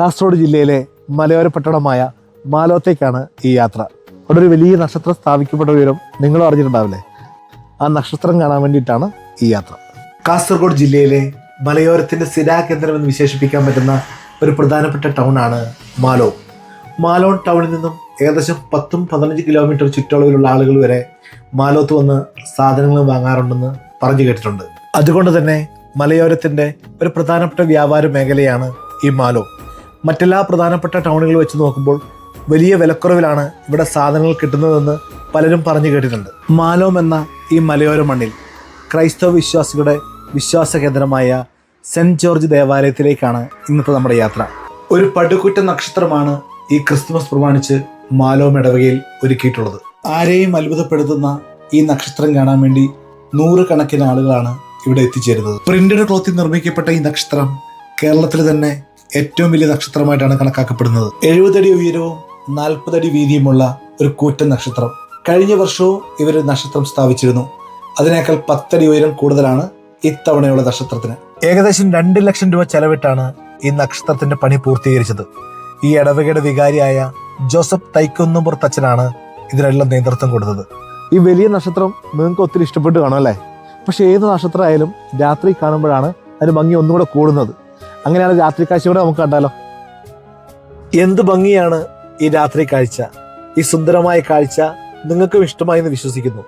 കാസർഗോഡ് ജില്ലയിലെ മലയോര പട്ടണമായ മാലോത്തേക്കാണ് ഈ യാത്ര. അവിടെ ഒരു വലിയ നക്ഷത്രം സ്ഥാപിക്കപ്പെട്ട വിവരം നിങ്ങളും അറിഞ്ഞിട്ടുണ്ടാവില്ലേ? ആ നക്ഷത്രം കാണാൻ വേണ്ടിയിട്ടാണ് ഈ യാത്ര. കാസർഗോഡ് ജില്ലയിലെ മലയോരത്തിന്റെ സ്ഥിരാകേന്ദ്രം എന്ന് വിശേഷിപ്പിക്കാൻ പറ്റുന്ന ഒരു പ്രധാനപ്പെട്ട ടൗൺ ആണ് മാലോ മാലോൺ ടൗണിൽ നിന്നും ഏകദേശം പത്തും പതിനഞ്ച് കിലോമീറ്റർ ചുറ്റളവിലുള്ള ആളുകൾ വരെ മാലോത്ത് വന്ന് സാധനങ്ങൾ വാങ്ങാറുണ്ടെന്ന് പറഞ്ഞു കേട്ടിട്ടുണ്ട്. അതുകൊണ്ട് തന്നെ മലയോരത്തിന്റെ ഒരു പ്രധാനപ്പെട്ട വ്യാപാര മേഖലയാണ് ഈ മാലോ. മറ്റെല്ലാ പ്രധാനപ്പെട്ട ടൗണുകൾ വെച്ച് നോക്കുമ്പോൾ വലിയ വിലക്കുറവിലാണ് ഇവിടെ സാധനങ്ങൾ കിട്ടുന്നതെന്ന് പലരും പറഞ്ഞു കേട്ടിട്ടുണ്ട്. മാലോം എന്ന ഈ മലയോര മണ്ണിൽ ക്രൈസ്തവ വിശ്വാസികളുടെ വിശ്വാസ കേന്ദ്രമായ സെന്റ് ജോർജ് ദേവാലയത്തിലേക്കാണ് ഇന്നത്തെ നമ്മുടെ യാത്ര. ഒരു പടുകുറ്റ നക്ഷത്രമാണ് ഈ ക്രിസ്തുമസ് പ്രമാണിച്ച് മാലോം ഇടവകയിൽ ഒരുക്കിയിട്ടുള്ളത്. ആരെയും അത്ഭുതപ്പെടുത്തുന്ന ഈ നക്ഷത്രം കാണാൻ വേണ്ടി നൂറുകണക്കിന് ആളുകളാണ് ഇവിടെ എത്തിച്ചേരുന്നത്. പ്രിന്റഡ് ക്ലോത്തിൽ നിർമ്മിക്കപ്പെട്ട ഈ നക്ഷത്രം കേരളത്തിൽ തന്നെ ഏറ്റവും വലിയ നക്ഷത്രമായിട്ടാണ് കണക്കാക്കപ്പെടുന്നത്. എഴുപതടി ഉയരവും നാൽപ്പതടി വീതിയുമുള്ള ഒരു കൂറ്റൻ നക്ഷത്രം. കഴിഞ്ഞ വർഷവും ഇവർ നക്ഷത്രം സ്ഥാപിച്ചിരുന്നു. അതിനേക്കാൾ പത്തടി ഉയരം കൂടുതലാണ് ഇത്തവണയുള്ള നക്ഷത്രത്തിന്. ഏകദേശം രണ്ട് ലക്ഷം രൂപ ചെലവിട്ടാണ് ഈ നക്ഷത്രത്തിന്റെ പണി പൂർത്തീകരിച്ചത്. ഈ ഇടവകയുടെ വികാരിയായ ജോസഫ് തൈക്കുന്നമ്പുറത്ത് തച്ചനാണ് ഇതിനെല്ലാം നേതൃത്വം കൊടുത്തത്. ഈ വലിയ നക്ഷത്രം നിങ്ങൾക്ക് ഒത്തിരി ഇഷ്ടപ്പെട്ട് കാണും അല്ലേ? പക്ഷെ ഏത് നക്ഷത്രമായാലും രാത്രി കാണുമ്പോഴാണ് അതിന് ഭംഗി ഒന്നുകൂടെ കൂടുന്നത്. അങ്ങനെയാണ് രാത്രി കാഴ്ച കൂടെ നമുക്ക് കണ്ടാലോ? എന്ത് ഭംഗിയാണ് ഈ രാത്രി കാഴ്ച? ഈ സുന്ദരമായ കാഴ്ച നിങ്ങൾക്കും ഇഷ്ടമായി എന്ന് വിശ്വസിക്കുന്നു.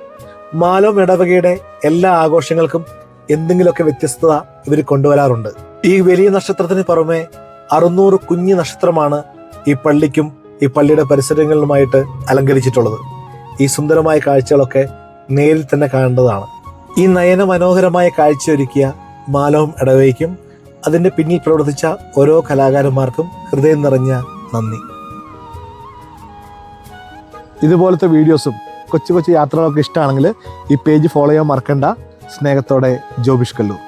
മാലോം ഇടവകയുടെ എല്ലാ ആഘോഷങ്ങൾക്കും എന്തെങ്കിലുമൊക്കെ വ്യത്യസ്തത ഇവർ കൊണ്ടുവരാറുണ്ട്. ഈ വലിയ നക്ഷത്രത്തിന് പുറമെ അറുന്നൂറ് കുഞ്ഞു നക്ഷത്രമാണ് ഈ പള്ളിക്കും ഈ പള്ളിയുടെ പരിസരങ്ങളിലുമായിട്ട് അലങ്കരിച്ചിട്ടുള്ളത്. ഈ സുന്ദരമായ കാഴ്ചകളൊക്കെ നേരിൽ തന്നെ കാണേണ്ടതാണ്. ഈ നയന മനോഹരമായ കാഴ്ച ഒരുക്കിയ മാലോം ഇടവയ്ക്കും അതിന്റെ പിന്നിൽ പ്രവർത്തിച്ച ഓരോ കലാകാരന്മാർക്കും ഹൃദയം നിറഞ്ഞ നന്ദി. ഇതുപോലത്തെ വീഡിയോസും കൊച്ചു കൊച്ചു യാത്രകളൊക്കെ ഇഷ്ടമാണെങ്കിൽ ഈ പേജ് ഫോളോ ചെയ്യാൻ മറക്കണ്ട. സ്നേഹത്തോടെ ജോബിഷ് കല്ലൂർ.